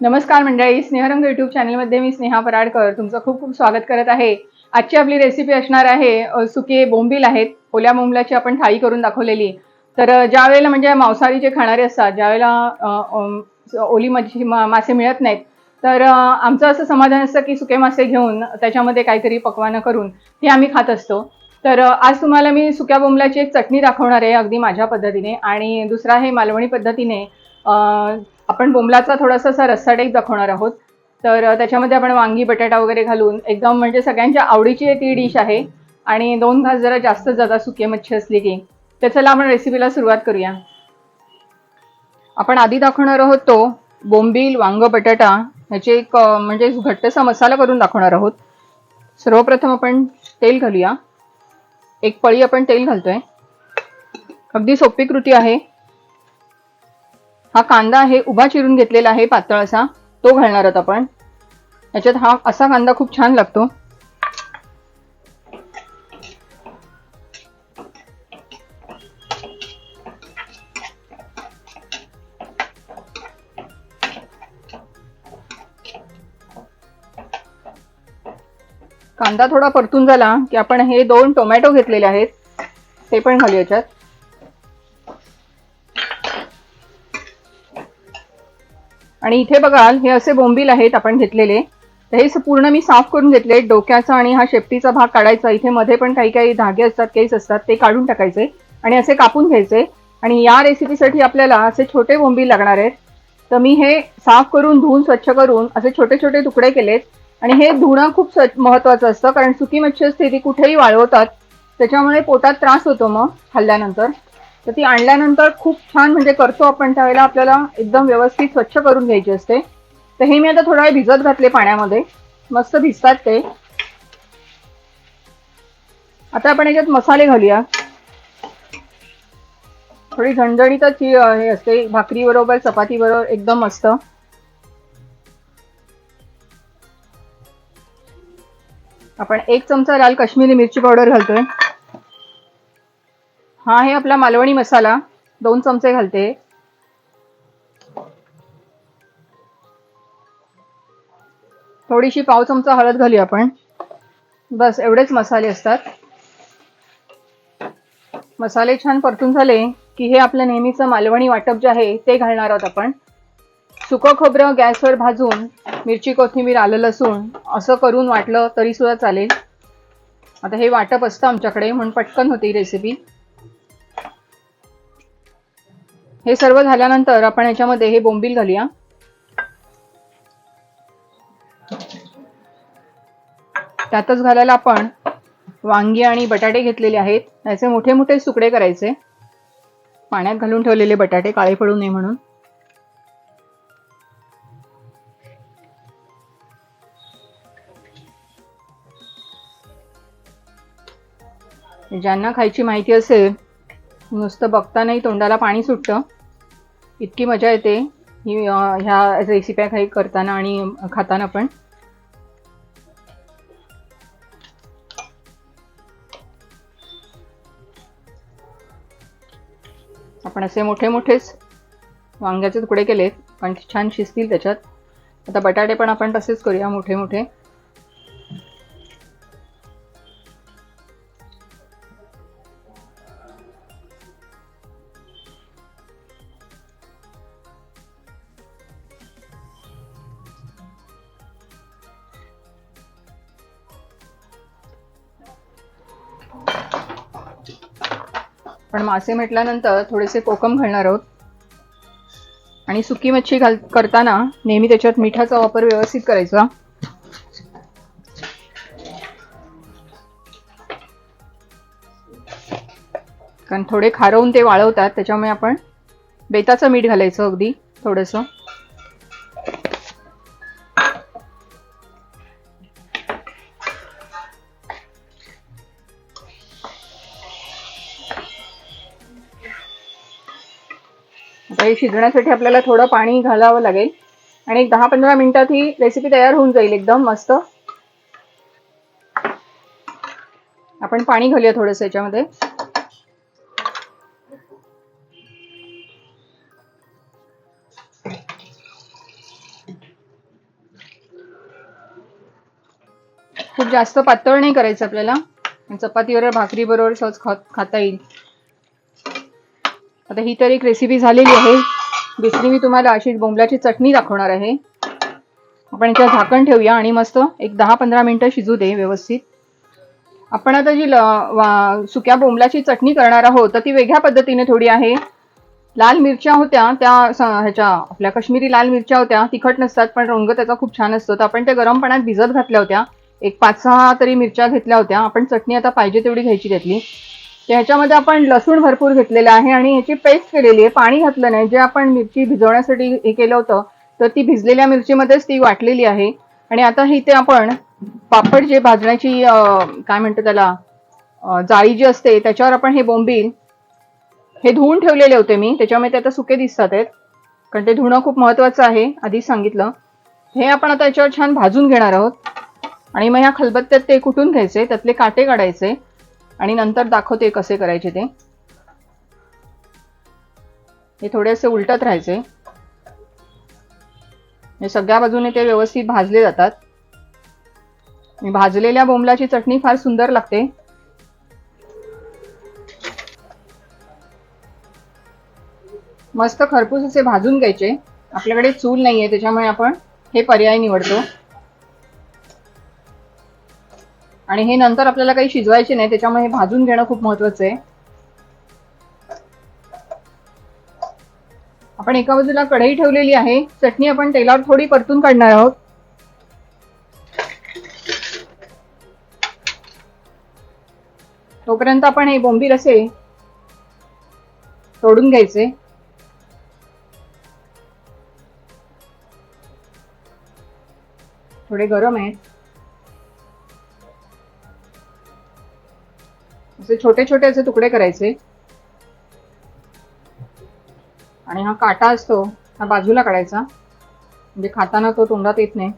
नमस्कार मंडळी स्नेहरंग युट्यूब चॅनलमध्ये मी स्नेहा पराडकर. तुमचं खूप खूप स्वागत करत आहे. आजची आपली रेसिपी असणार आहे सुके बोंबील आहेत. ओल्या बोंबलाची आपण थाळी करून दाखवलेली. तर ज्या वेळेला म्हणजे मांसाहारी जे खाणारे असतात ज्यावेळेला वेळेला ओली मच्छी मा- मासे मिळत नाहीत तर आमचं असं समाधान असतं की सुके मासे घेऊन त्याच्यामध्ये काहीतरी पकवानं करून ते आम्ही खात असतो. तर आज तुम्हाला मी सुक्या बोंबलाची एक चटणी दाखवणार आहे अगदी माझ्या पद्धतीने. आणि दुसरा आहे मालवणी पद्धतीने आपण बोंबलाचा थोडासा असा रस्सा टाईप दाखवणार आहोत. तर त्याच्यामध्ये आपण वांगी बटाटा वगैरे घालून एकदम म्हणजे सगळ्यांच्या आवडीची ती डिश आहे. आणि दोन घास जरा जास्त जातात सुके मच्छी असली की तर चला आपण रेसिपीला सुरुवात करूया. आपण आधी दाखवणार आहोत तो बोंबील वांग बटाटा ह्याचे एक म्हणजे घट्टसा मसाला करून दाखवणार आहोत. सर्वप्रथम आपण तेल घालूया. एक पळी आपण तेल घालतोय. अगदी सोपी कृती आहे. हा कांदा आहे उभा चिरून घेतलेला आहे पातळ असा. तो घालणार आहोत आपण. याच्यात हा असा कांदा खूप छान लागतो. कांदा थोडा परतून झाला की आपण हे दोन टोमॅटो घेतलेले आहेत. ते पण घालू याच्यात. आणि इथे बघाल हे असे बोंबील आहेत आपण घेतलेले. तर हे पूर्ण मी साफ करून घेतले. डोक्याचा आणि हा शेपटीचा भाग काढायचा. इथे मध्ये पण काही काही धागे असतात केस असतात ते काढून टाकायचे आणि असे कापून घ्यायचे. आणि या रेसिपीसाठी आपल्याला असे छोटे बोंबील लागणार आहेत. तर मी हे साफ करून धुवून स्वच्छ करून असे छोटे छोटे तुकडे केलेत. आणि हे धुणं खूप महत्वाचं असतं कारण सुकी मच्छी असते ती कुठेही वाळवतात. त्याच्यामुळे पोटात त्रास होतो मग खाल्ल्यानंतर. तर ती आणल्यानंतर खूप छान म्हणजे करतो आपण त्यावेळेला आपल्याला एकदम व्यवस्थित स्वच्छ करून घ्यायची असते. तर हे मी आता थोडा वेळ भिजत घातले पाण्यामध्ये. मस्त भिजतात ते. आता आपण याच्यात मसाले घालूया. थोडी झणझणीतच ही हे असते भाकरी बरोबर चपाती बरोबर एकदम मस्त. आपण एक चमचा लाल काश्मीरी मिरची पावडर घालतोय. हा आहे आपला मालवणी मसाला. दोन चमचे घालते. थोडीशी पाव चमचा हळद घालूया आपण. बस एवढेच मसाले असतात. मसाले छान परतून झाले की हे आपलं नेहमीचं मालवणी वाटप जे आहे ते घालणार आहोत आपण. सुकं खोबरं गॅसवर भाजून मिरची कोथिंबीर आलं लसूण असं करून वाटलं तरी सुद्धा चालेल. आता हे वाटप असतं आमच्याकडे म्हणून पटकन होती रेसिपी हे सर्व झाल्यानंतर आपण याच्यामध्ये हे बोंबील घालूया. त्यातच घालायला आपण वांगी आणि बटाटे घेतलेले आहेत. याचे मोठे मोठे सुकडे करायचे. पाण्यात घालून ठेवलेले बटाटे काळे पडू नये म्हणून. ज्यांना खायची माहिती असेल नुसतं बघतानाही तोंडाला पाणी सुटतं. इतकी मजा येते. ही ह्या रेसिप्या काही करताना आणि खाताना पण. आपण असे मोठे मोठेच वांग्याचे तुकडे केलेत. पण छान शिजतील त्याच्यात. आता बटाटे पण आपण तसेच करूया मोठे मोठे. पण मासे म्हटल्यानंतर थोडेसे कोकम घालणार आहोत. आणि सुकी मच्छी घाल करताना नेहमी त्याच्यात मिठाचा वापर व्यवस्थित करायचा. कारण थोडे खारवून ते वाळवतात त्याच्यामुळे आपण बेताचं मीठ घालायचं अगदी थोडंसं. हे शिजण्यासाठी आपल्याला थोडं पाणी घालावं लागेल. आणि एक दहा पंधरा मिनिटात ही रेसिपी तयार होऊन जाईल एकदम मस्त. आपण पाणी घालूया थोडस याच्यामध्ये. खूप जास्त पातळ नाही करायचं आपल्याला. चपातीवर भाकरी बरोबर सहज खात खाता येईल. आता ही तर एक रेसिपी झालेली आहे. दुसरी मी तुम्हाला अशी बोंबलाची चटणी दाखवणार आहे. आपण इथं झाकण ठेवूया आणि मस्त एक दहा पंधरा मिनिटं शिजू दे व्यवस्थित. आपण आता जी ल- सुक्या बोंबलाची चटणी करणार आहोत तर ती वेगळ्या पद्धतीने थोडी आहे. लाल मिरच्या होत्या त्या ह्याच्या आपल्या काश्मीरी लाल मिरच्या होत्या तिखट नसतात पण रंग त्याचा खूप छान असतो. तर आपण त्या गरम पाण्यात भिजत घातल्या होत्या. एक पाच सहा तरी मिरच्या घेतल्या होत्या. आपण चटणी आता पाहिजे तेवढी घ्यायची त्यातली. ह्याच्यामध्ये आपण लसूण भरपूर घेतलेलं आहे आणि ह्याची पेस्ट केलेली आहे. पाणी घातलं नाही. जे आपण मिरची भिजवण्यासाठी हे केलं होतं तर ती भिजलेल्या मिरचीमध्येच ती वाटलेली आहे. आणि आता ही ते आपण पापड जे भाजण्याची काय म्हणतो त्याला जाळी जी असते त्याच्यावर आपण हे बोंबील हे धुवून ठेवलेले होते मी. त्याच्यामुळे ते आता सुके दिसतात आहेत. कारण ते धुणं खूप महत्वाचं आहे आधीच सांगितलं. हे आपण आता याच्यावर छान भाजून घेणार आहोत. आणि मग ह्या खलबत्त्यात ते कुटून घ्यायचे? त्यातले काटे काढायचे. आणि नंतर दाखवते कसे करायचे ते. हे थोडेसे उलटत राहायचे. हे सगळ्या बाजूने ते व्यवस्थित भाजले जातात. भाजलेल्या बोंबलाची चटणी फार सुंदर लागते. मस्त खरपूस असे भाजून घ्यायचे. आपल्याकडे चूल नाहीये त्याच्यामुळे आपण हे पर्याय निवडतो. आणि हे नंतर आपल्याला काही शिजवायचे नाही त्याच्यामुळे हे भाजून घेणं खूप महत्वाचं आहे. आपण एका बाजूला कढई ठेवलेली आहे. चटणी आपण तेलावर थोडी परतून काढणार आहोत. तोपर्यंत आपण हे बोंबीर असे तोडून घ्यायचे. थोडे गरम आहेत. असे छोटे छोटे असे तुकडे करायचे. आणि हा काटा असतो हा बाजूला काढायचा. म्हणजे खाताना तो तोंडात येत नाही.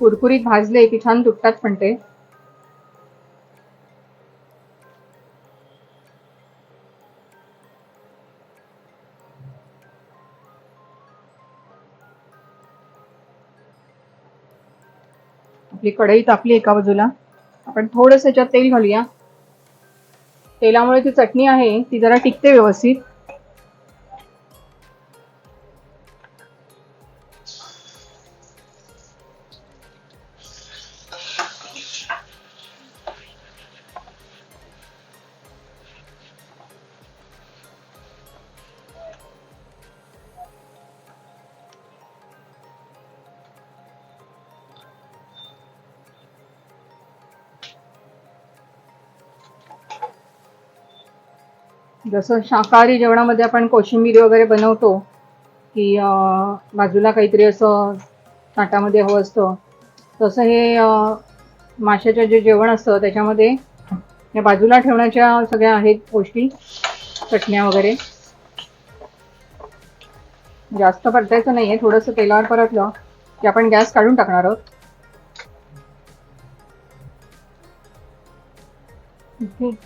कुरकुरीत भाजले की छान तुटतात पण ते कढई तापली एका बाजूला. आपण थोडंसं याच्यात तेल घालूया. तेलामुळे ती चटणी आहे ती जरा टिकते व्यवस्थित. जसं शाकाहारी जेवणामध्ये आपण कोशिंबीर वगैरे बनवतो की बाजूला काहीतरी असं ताटामध्ये हवं असतं. तसं हे माशाचं जे जेवण असतं त्याच्यामध्ये या बाजूला ठेवण्याच्या सगळ्या आहेत गोष्टी चटण्या वगैरे. जास्त परतायचं आहे थोडंसं तेलावर परतलं की आपण गॅस काढून टाकणार आहोत. ठीक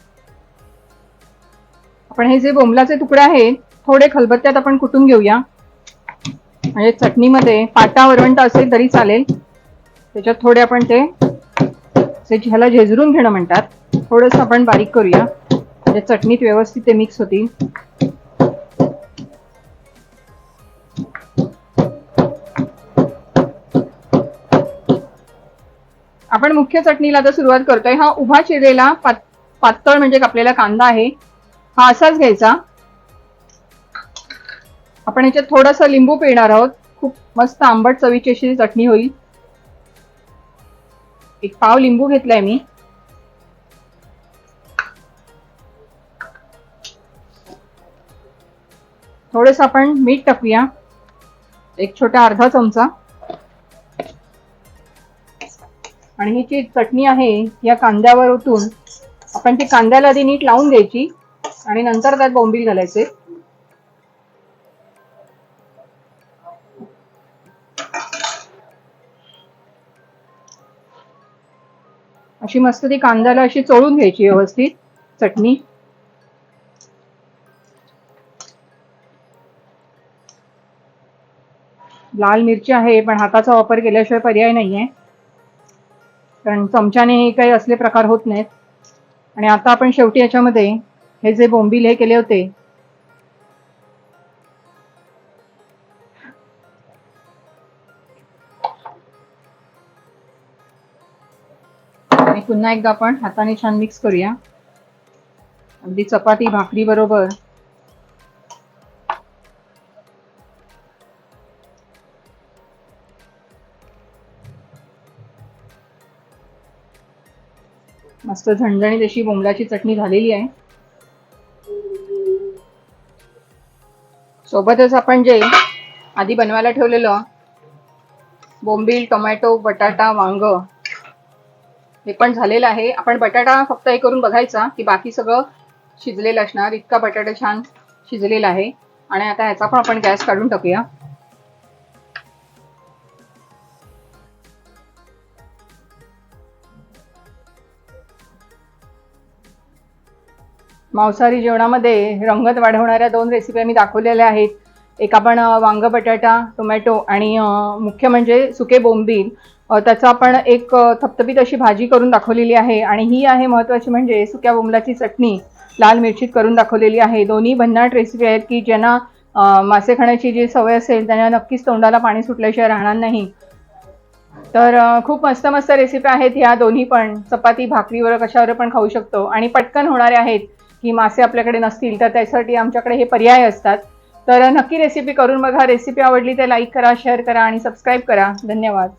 आपण हे जे बोंबलाचे तुकडे आहेत थोडे खलबत्त्यात आपण कुटून घेऊया. म्हणजे चटणीमध्ये पाटा वरवंट असेल तरी चालेल. त्याच्यात थोडे आपण ते ह्याला झेजरून घेणं म्हणतात थोडंसं आपण बारीक करूया. म्हणजे चटणीत व्यवस्थित ते मिक्स होतील. आपण मुख्य चटणीला आता सुरुवात करतोय. हा उभा चिरलेला पात- पातळ म्हणजे कापलेला कांदा आहे. हा असाच घ्यायचा. आपण याच्यात थोडासा लिंबू पिळणार आहोत. खूप मस्त आंबट चवीची अशी चटणी होईल. एक पाव लिंबू घेतलाय मी. थोडस आपण मीठ टाकूया. एक छोटा अर्धा चमचा. आणि ही जी चटणी आहे या कांद्यावर ओतून आपण ती कांद्याला आधी नीट लावून द्यायची आणि नंतर त्यात बोंबील घालायचे. अशी मस्त ती कांद्याला अशी चोळून घ्यायची व्यवस्थित चटणी. लाल मिरची आहे पण हाताचा वापर केल्याशिवाय पर्याय नाही आहे कारण चमच्याने काही असले प्रकार होत नाहीत. आणि आता आपण शेवटी याच्यामध्ये हे जे बोंबील हे केले होते. आणि पुन्हा एकदा आपण हाताने छान मिक्स करूया. अगदी चपाती भाकरी बरोबर. मस्त झणझणीत अशी बोंबलाची चटणी झालेली आहे. सोबतच आपण जे आधी बनवायला ठेवलेलं बोंबील टोमॅटो बटाटा वांग हे पण झालेलं आहे. आपण बटाटा फक्त हे करून बघायचा की बाकी सगळं शिजलेलं असणार. इतका बटाटा छान शिजलेला आहे. आणि आता ह्याचा पण आपण गॅस काढून टाकूया. मांसाहारी जेवणामध्ये रंगत वाढवणाऱ्या दोन रेसिपी मी दाखवलेल्या आहेत. एक आपण वांग बटाटा टोमॅटो आणि मुख्य म्हणजे सुके बोंबील त्याचा त्याचं आपण एक थपथपीत अशी भाजी करून दाखवलेली आहे आणि ही आहे महत्त्वाची म्हणजे सुक्या बोंबलाची चटणी लाल मिरचीत करून दाखवलेली आहे. दोन्ही भन्नाट रेसिपी आहेत की ज्यांना मासे खाण्याची जी सवय असेल त्यांना नक्कीच तोंडाला पाणी सुटल्याशिवाय राहणार नाही. तर खूप मस्त मस्त रेसिपी आहेत ह्या दोन्ही पण. चपाती भाकरीवर कशावर पण खाऊ शकतो. आणि पटकन होणारे आहेत. की मासे आपल्याकडे नसतील तर त्यासाठी आमच्याकडे हे पर्याय असतात. तर नक्की रेसिपी करून बघा. रेसिपी आवडली तर लाईक करा शेअर करा आणि सबस्क्राईब करा. धन्यवाद.